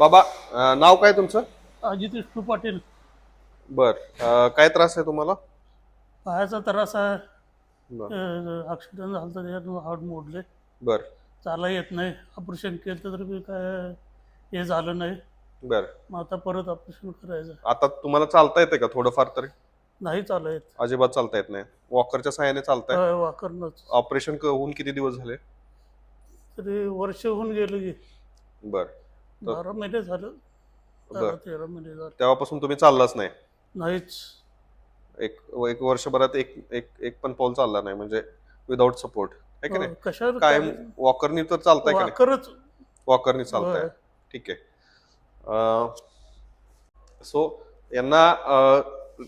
बाबा अं, नाव काय तुमचं? अजित विष्णू पाटील. बर अं, काय त्रास आहे तुम्हाला? पायाचा त्रास आहे. ॲक्सिडेंट झालं तर त्याच्यात हाड मोडले. बर. चाला येत नाही. ऑपरेशन केलं तर बी काय हे झालं नाही. बर. मग आता परत ऑपरेशन करायचं. आता तुम्हाला चालता येते का थोडंफार तरी? नाही चालत येत. अजिबात चालता येत नाही. वॉकरच्या सहाय्याने चालताय? वाकरणंच ऑपरेशन होऊन किती दिवस झाले? तरी वर्ष होऊन गेलं की. बर. बारा महिने झालं. बर तेरा महिने झालं. तेव्हापासून तुम्ही चाललाच नाही? नाहीच. एक एक वर्षभरात एक एक एक पण पाऊल चालला नाही म्हणजे विदाऊट सपोर्ट आहे की नाही? कशावर कायम वॉकरनी तर चालताय का नाही? वाकरच वॉकरनी चालताय. ठीक आहे. सो यांना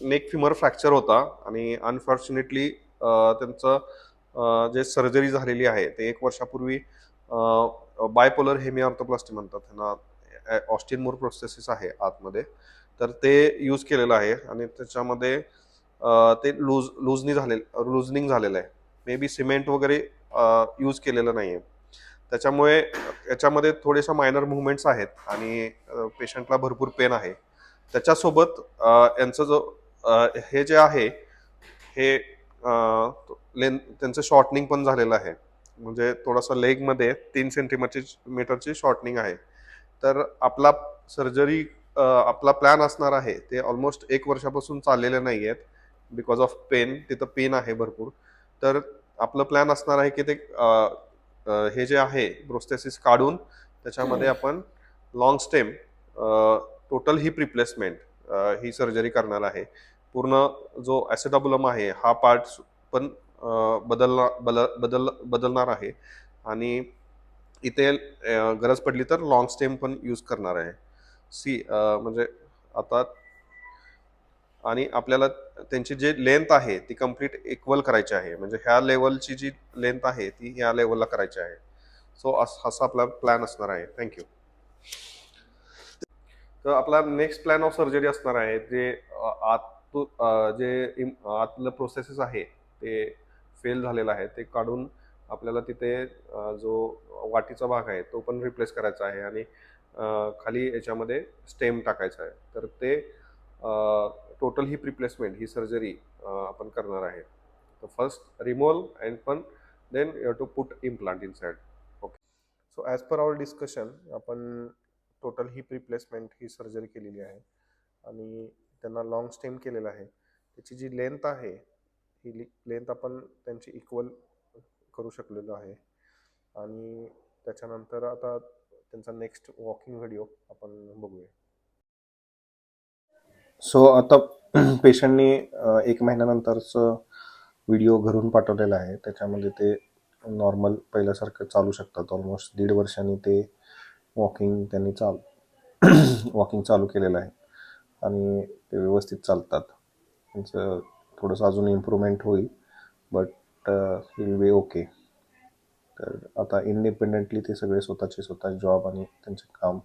नेक फिमर फ्रॅक्चर होता आणि अनफॉर्च्युनेटली त्यांचं अं, जे सर्जरी झालेली आहे ते एक वर्षापूर्वी बायपोलर हेमी ऑर्थोप्लास्टी म्हणतात. त्यांना ऑस्टिन मोर प्रोसेसिस आहे आतमध्ये. तर ते यूज केलेलं आहे आणि त्याच्यामध्ये ते लूज लूजनी झाले लुजनिंग झालेलं आहे. मे बी सिमेंट वगैरे यूज केलेलं नाही आहे त्याच्यामुळे याच्यामध्ये थोडेशा मायनर मुवमेंट्स आहेत आणि पेशंटला भरपूर पेन आहे. त्याच्यासोबत यांचं जो हे जे आहे हे लेन त्यांचं शॉर्टनिंग पण झालेलं आहे. म्हणजे थोडासा लेगमध्ये तीन सेंटीमीटरची मीटरची शॉर्टनिंग आहे. तर आपला सर्जरी आपला प्लॅन असणार आहे. ते ऑलमोस्ट एक वर्षापासून चाललेले नाही आहेत. बिकॉज ऑफ पेन तिथं पेन आहे भरपूर. तर आपलं प्लॅन असणार आहे की ते हे जे आहे ब्रोस्थेसिस काढून त्याच्यामध्ये आपण long stem total hip replacement ही सर्जरी करणार आहे. पूर्ण जो ॲसिडाबुलम आहे हा पार्ट पण बदलणार बदलला बल बदल बदलणार आहे. आणि इथे गरज पडली तर लॉंग स्टेम पण यूज करणार आहे. सी म्हणजे आता आणि आपल्याला त्यांची जी लेंथ आहे ती कंप्लीट इक्वल करायची आहे. म्हणजे ह्या लेवलची जी लेंथ आहे ती ह्या लेवलला करायची आहे. सो असा आपला प्लॅन असणार आहे. थँक्यू तर आपला नेक्स्ट प्लॅन ऑफ सर्जरी असणार आहे. जे आत जे इम- आतलं प्रोसेसेस आहे ते फेल झालेलं आहे ते काढून आपल्याला तिथे जो वाटीचा भाग आहे तो पण रिप्लेस करायचा आहे आणि खाली याच्यामध्ये स्टेम टाकायचा आहे. तर ते टोटल ही रिप्लेसमेंट ही सर्जरी आपण करणार आहे. तर फर्स्ट रिमोल अँड पण then you to put implant inside okay so as per our discussion आपण टोटल ही रिप्लेसमेंट ही सर्जरी केलेली आहे. आणि त्यांना लॉंग स्टेम केलेलं आहे. त्याची जी लेंथ आहे ही लेंथ आपण त्यांची इक्वल करू शकलेलो आहे. आणि त्याच्यानंतर आता त्यांचा नेक्स्ट वॉकिंग व्हिडिओ आपण बघूया. सो आता पेशंटनी एक महिन्यानंतरचं व्हिडिओ घरून पाठवलेला आहे. त्याच्यामध्ये ते नॉर्मल पहिल्यासारखं चालू शकतात. ऑलमोस्ट दीड वर्षांनी ते वॉकिंग त्यांनी चाल वॉकिंग चालू केलेलं आहे. आणि ते व्यवस्थित चालतात. त्यांचं थोडंसं अजून इम्प्रूव्हमेंट होईल. बट विल बी ओके तर आता इंडिपेंडेंटली ते सगळे स्वतःचे स्वतः जॉब आणि त्यांचे काम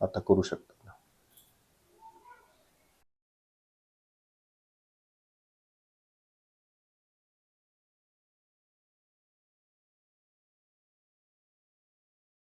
आता करू शकतात.